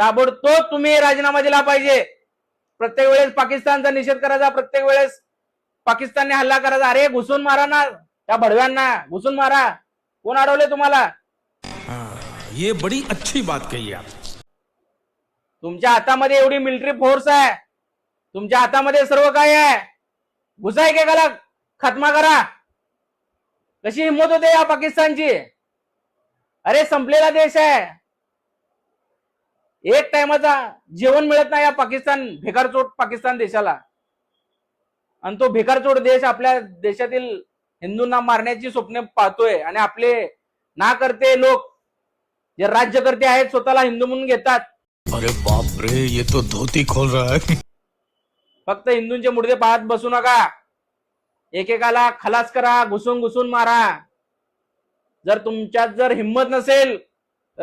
ताबडतोब तुम्ही राजीनामा दिला पाहिजे. प्रत्येक वेळेस पाकिस्तानचा निषेध करायचा प्रत्येक वेळेस पाकिस्तानने हल्ला करायचा. अरे घुसून मारा ना त्या भडव्यांना. घुसून मारा. कोण अडवले तुम्हाला? हाँ, ये बड़ी अच्छी बात कही आप तुमच्या हातामध्ये एवढी मिलिटरी फोर्स आहे. तुमच्या हातामध्ये सर्व काय आहे. घुसा एकेकाला खतमा करा. कशी हिंमत होते या पाकिस्तानची? अरे संपलेला देश आहे. एक टायमाचा जेवण मिळत नाही या पाकिस्तान भिकारचोट पाकिस्तान देशाला. आणि तो भिकारचोट देश आपल्या देशातील हिंदूंना मारण्याची स्वप्न पाहतोय आणि आपले ना करते लोक जे राज्यकर्ते आहेत स्वतःला हिंदू म्हणून घेतात. अरे बाप रे ये तो धोती खोल रहा है. फक्त हिंदूंचे मुडदे पाहत बसू नका. एकेकाला खलास करा घुसून घुसून मारा. जर तुमच्यात जर हिंमत नसेल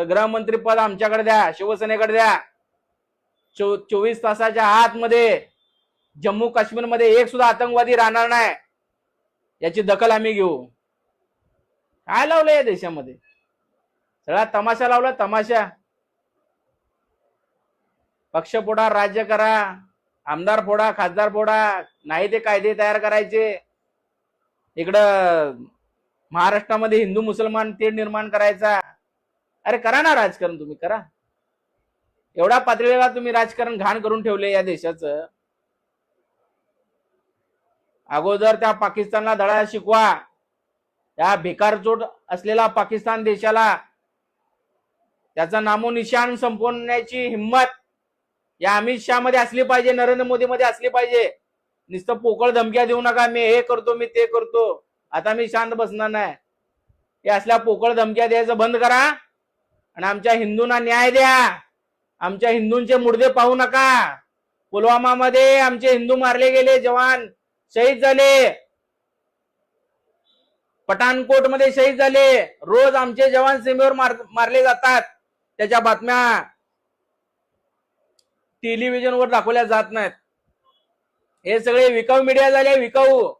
गृहमंत्री पद आमच्याकडे द्या शिवसेनेकडे द्या. चो- चोवीस तासाच्या आतमध्ये जम्मू काश्मीरमध्ये एक सुद्धा आतंकवादी राहणार नाही. याची दखल आम्ही घेऊ. काय लावलं या देशामध्ये? सगळा तमाशा लावला तमाशा. पक्ष फोडा राज्य करा. आमदार फोडा खासदार फोडा. नाही ते कायदे तयार करायचे. इकडं महाराष्ट्रामध्ये हिंदू मुसलमान तेढ निर्माण करायचा. अरे करा ना राजकारण तुम्ही करा. एवढ्या पातळीला तुम्ही राजकारण घाण करून ठेवले या देशाचं. अगोदर त्या पाकिस्तानला धडा शिकवा. त्या भिकारचोट असलेला पाकिस्तान देशाला त्याचा नामोनिशान संपवण्याची हिंमत या अमित शहा मध्ये असली पाहिजे नरेंद्र मोदी मध्ये असली पाहिजे. नुसतं पोकळ धमक्या देऊ नका मी हे करतो मी ते करतो. आता मी शांत बसणार नाही. हे असल्या पोकळ धमक्या द्यायचं बंद करा. आणि आमच्या हिंदूंना न्याय द्या. आमच्या हिंदूंचे मुडदे पाहू नका. पुलवामामध्ये आमचे हिंदू मारले गेले जवान शहीद झाले. पठाणकोटमध्ये शहीद झाले. रोज आमचे जवान सीमेवर मार मारले जातात. त्याच्या बातम्या टेलिव्हिजनवर दाखवल्या जात नाहीत. हे सगळे विकाऊ मीडिया झाले विकाऊ.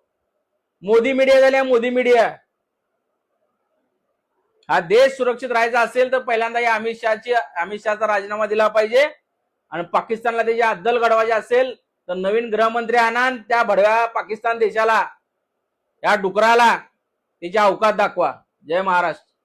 मोदी मीडिया झाल्या मोदी मीडिया. हा देश सुरक्षित राहायचा असेल तर पहिल्यांदा या अमित शहाची अमित शहाचा राजीनामा दिला पाहिजे. आणि पाकिस्तानला त्याची अद्दल घडवायची असेल तर नवीन गृहमंत्री आणा त्या भडव्या पाकिस्तान देशाला या डुकराला तिची अवकात दाखवा. जय महाराष्ट्र.